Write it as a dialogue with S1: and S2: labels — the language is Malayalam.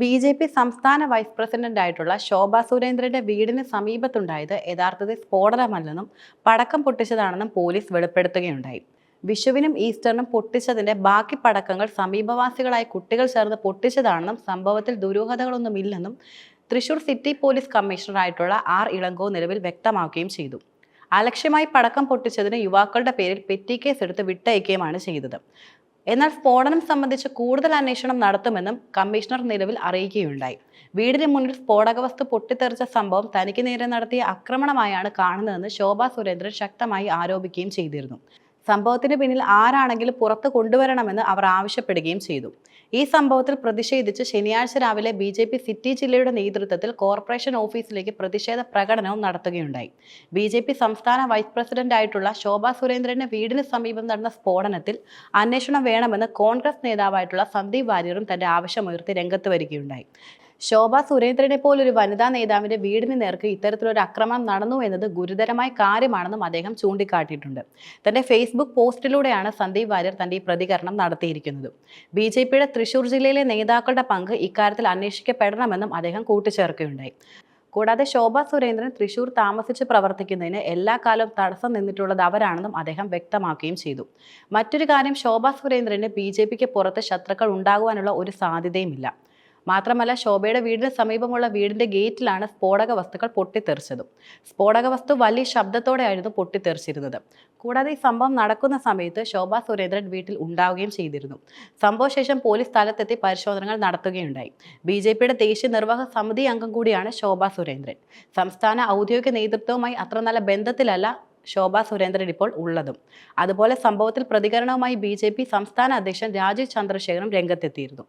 S1: ബി ജെ പി സംസ്ഥാന വൈസ് പ്രസിഡന്റ് ആയിട്ടുള്ള ശോഭ സുരേന്ദ്രന്റെ വീടിന് സമീപത്തുണ്ടായത് യഥാർത്ഥത്തിൽ സ്ഫോടനമല്ലെന്നും പടക്കം പൊട്ടിച്ചതാണെന്നും പോലീസ് വെളിപ്പെടുത്തുകയുണ്ടായി. വിഷുവിനും ഈസ്റ്ററിനും പൊട്ടിച്ചതിന്റെ ബാക്കി പടക്കങ്ങൾ സമീപവാസികളായ കുട്ടികൾ ചേർന്ന് പൊട്ടിച്ചതാണെന്നും സംഭവത്തിൽ ദുരൂഹതകളൊന്നുമില്ലെന്നും തൃശൂർ സിറ്റി പോലീസ് കമ്മീഷണറായിട്ടുള്ള ആർ ഇളങ്കോ നിലവിൽ വ്യക്തമാക്കുകയും ചെയ്തു. അലക്ഷ്യമായി പടക്കം പൊട്ടിച്ചതിന് യുവാക്കളുടെ പേരിൽ പെറ്റി കേസ് എടുത്ത് വിട്ടയക്കുകയുമാണ് ചെയ്തത്. എന്നാൽ സ്ഫോടനം സംബന്ധിച്ച് കൂടുതൽ അന്വേഷണം നടത്തുമെന്നും കമ്മീഷണർ നിലവിൽ അറിയിക്കുകയുണ്ടായി. വീടിന് മുന്നിൽ സ്ഫോടക വസ്തു പൊട്ടിത്തെറിച്ച സംഭവം തനിക്ക് നേരെ നടത്തിയ ആക്രമണമായാണ് കാണുന്നതെന്ന് ശോഭാ സുരേന്ദ്രൻ ശക്തമായി ആരോപിക്കുകയും ചെയ്തിരുന്നു. സംഭവത്തിന് പിന്നിൽ ആരാണെങ്കിലും പുറത്ത് കൊണ്ടുവരണമെന്ന് അവർ ആവശ്യപ്പെടുകയും ചെയ്തു. ഈ സംഭവത്തിൽ പ്രതിഷേധിച്ച് ശനിയാഴ്ച രാവിലെ ബി ജെ പി സിറ്റി ജില്ലയുടെ നേതൃത്വത്തിൽ കോർപ്പറേഷൻ ഓഫീസിലേക്ക് പ്രതിഷേധ പ്രകടനവും നടത്തുകയുണ്ടായി. ബി ജെ പി സംസ്ഥാന വൈസ് പ്രസിഡന്റ് ആയിട്ടുള്ള ശോഭാ സുരേന്ദ്രന്റെ വീടിന് സമീപം നടന്ന സ്ഫോടനത്തിൽ അന്വേഷണം വേണമെന്ന് കോൺഗ്രസ് നേതാവായിട്ടുള്ള സന്ദീപ് വാര്യറും തന്റെ ആവശ്യമുയർത്തി രംഗത്ത് വരികയുണ്ടായി. ശോഭ സുരേന്ദ്രനെ പോലൊരു വനിതാ നേതാവിന്റെ വീടിന് നേർക്ക് ഇത്തരത്തിലൊരു ആക്രമണം നടന്നു എന്നത് ഗുരുതരമായ കാര്യമാണെന്നും അദ്ദേഹം ചൂണ്ടിക്കാട്ടിയിട്ടുണ്ട്. തന്റെ ഫേസ്ബുക്ക് പോസ്റ്റിലൂടെയാണ് സന്ദീപ് വാര്യർ തന്റെ ഈ പ്രതികരണം നടത്തിയിരിക്കുന്നത്. ബി ജെ പിയുടെ തൃശൂർ ജില്ലയിലെ നേതാക്കളുടെ പങ്ക് ഇക്കാര്യത്തിൽ അന്വേഷിക്കപ്പെടണമെന്നും അദ്ദേഹം കൂട്ടിച്ചേർക്കുകയുണ്ടായി. കൂടാതെ ശോഭ സുരേന്ദ്രൻ തൃശൂർ താമസിച്ച് പ്രവർത്തിക്കുന്നതിന് എല്ലാ കാലവും തടസ്സം നിന്നിട്ടുള്ളത് അവരാണെന്നും അദ്ദേഹം വ്യക്തമാക്കുകയും ചെയ്തു. മറ്റൊരു കാര്യം ശോഭ സുരേന്ദ്രന് ബി ജെ പിക്ക് പുറത്ത് ശത്രുക്കൾ ഉണ്ടാകുവാനുള്ള ഒരു സാധ്യതയുമില്ല. മാത്രമല്ല ശോഭയുടെ വീടിന് സമീപമുള്ള വീടിന്റെ ഗേറ്റിലാണ് സ്ഫോടക വസ്തുക്കൾ പൊട്ടിത്തെറിച്ചതും. സ്ഫോടക വസ്തു വലിയ ശബ്ദത്തോടെയായിരുന്നു പൊട്ടിത്തെറിച്ചിരുന്നത്. കൂടാതെ ഈ സംഭവം നടക്കുന്ന സമയത്ത് ശോഭ സുരേന്ദ്രൻ വീട്ടിൽ ഉണ്ടാവുകയും ചെയ്തിരുന്നു. സംഭവശേഷം പോലീസ് സ്ഥലത്തെത്തി പരിശോധനകൾ നടത്തുകയുണ്ടായി. ബി ജെ പിയുടെ ദേശീയ നിർവാഹക സമിതി അംഗം കൂടിയാണ് ശോഭ സുരേന്ദ്രൻ. സംസ്ഥാന ഔദ്യോഗിക നേതൃത്വവുമായി അത്ര നല്ല ബന്ധത്തിലല്ല ശോഭ സുരേന്ദ്രൻ ഇപ്പോൾ ഉള്ളതും. അതുപോലെ സംഭവത്തിൽ പ്രതികരണവുമായി ബി സംസ്ഥാന അധ്യക്ഷൻ രാജീവ് ചന്ദ്രശേഖരൻ രംഗത്തെത്തിയിരുന്നു.